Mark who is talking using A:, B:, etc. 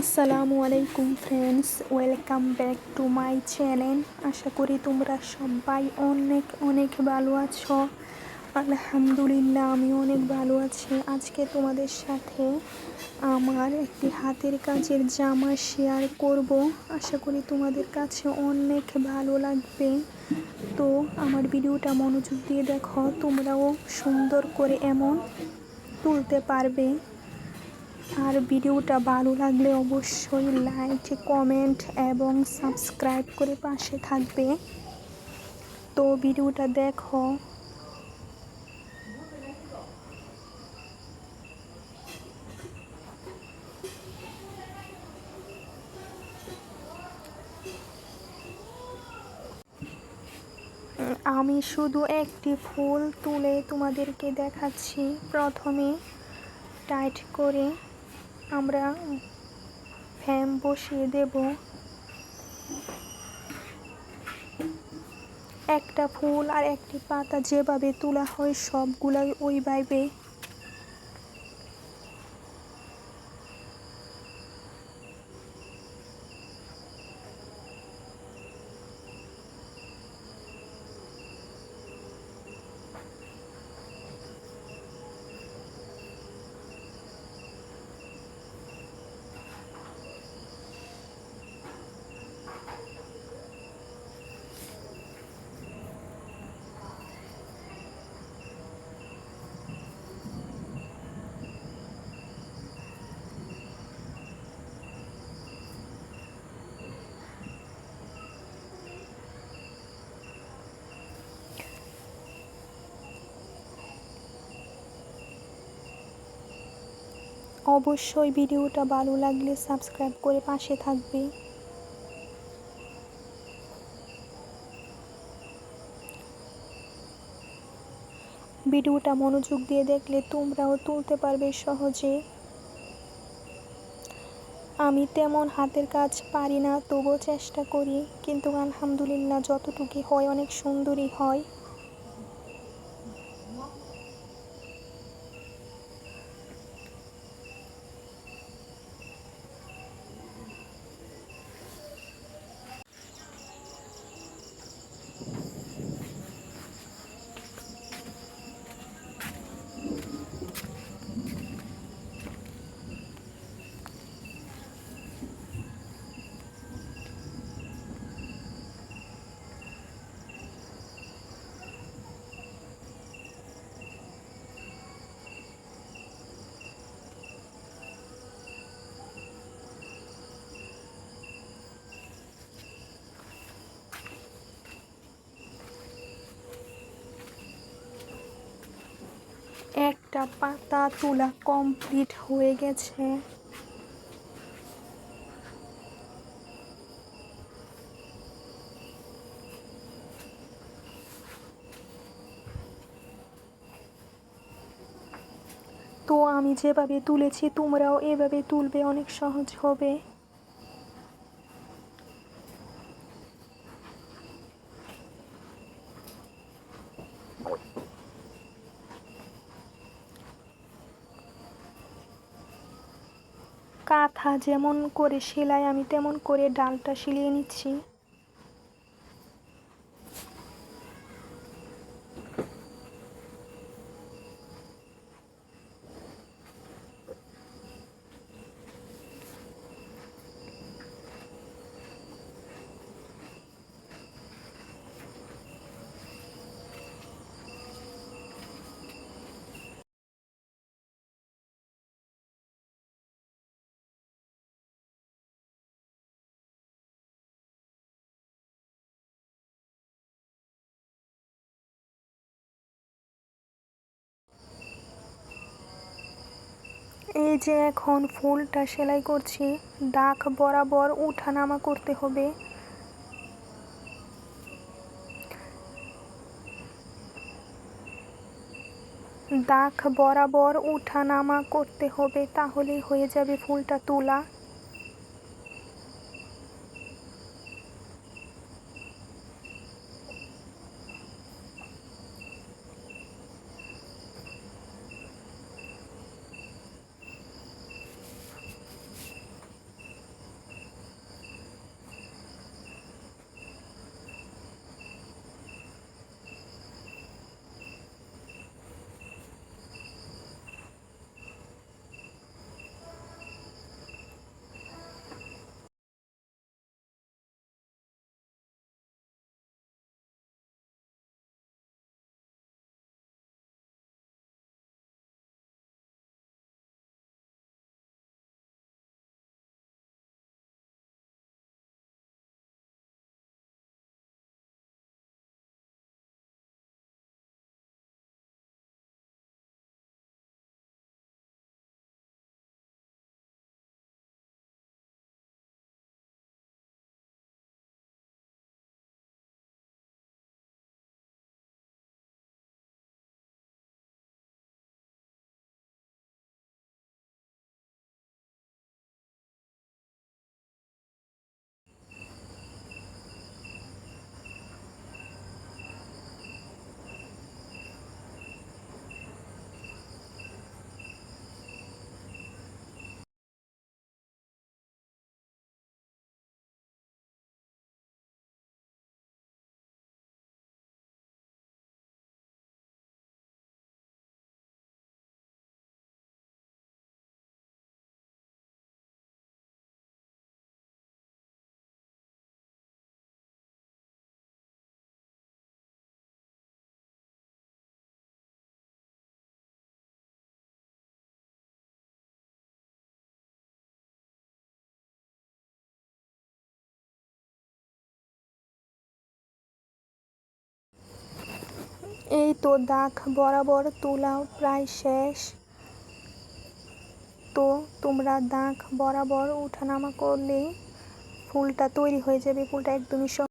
A: আসসালামু আলাইকুম friends welcome back to my channel আশা করি তোমরা সবাই অনেক অনেক ভালো আছো। আলহামদুলিল্লাহ, আমি অনেক ভালো আছি। আজকে তোমাদের সাথে আমার একটি হাতের কাজের জামা শেয়ার করব। আশা করি তোমাদের কাছে অনেক ভালো লাগবে। তো আমার ভিডিওটা মনোযোগ দিয়ে দেখো, তোমরাও সুন্দর করে এমন তুলতে পারবে। আর ভিডিওটা ভালো লাগলে অবশ্যই লাইক কমেন্ট এবং সাবস্ক্রাইব করে পাশে থাকবে। তো ভিডিওটা দেখো। আমি শুধু একটি ফুল তুলে তোমাদেরকে দেখাচ্ছি। প্রথমে টাইট করে আমরা ফ্যাম বসিয়ে দেব। একটা ফুল আর একটি পাতা যেভাবে তোলা হয় সবগুলাই ওইভাবে অবশ্যই ভিডিওটা ভালো লাগলে সাবস্ক্রাইব করে পাশে থাকবে। ভিডিওটা মনোযোগ দিয়ে দেখলে তোমরাও তুলতে পারবে সহজে। আমি তেমন হাতের কাজ পারি না, তবুও চেষ্টা করি, কিন্তু আলহামদুলিল্লাহ যতটুকু হয় অনেক সুন্দরই হয়। একটা পাতা তোলা কমপ্লিট হয়ে গেছে। তো আমি যেভাবে তুলেছি, তোমরাও এভাবে তুলবে, অনেক সহজ হবে। কাঁথা যেমন করে সেলাই আমি তেমন করে ডালটা সিলিয়ে নিচ্ছি। এই যে এখন ফুলটা সেলাই করছি, দাগ বরাবর উঠানামা করতে হবে। দাগ বরাবর উঠানামা করতে হবে, তাহলেই হয়ে যাবে ফুলটা তোলা। এই তো দাগ বরাবর তোলা প্রায় শেষ। তো তোমরা দাগ বরাবর উঠানামা করলেই ফুলটা তৈরি হয়ে যাবে, ফুলটা একদমই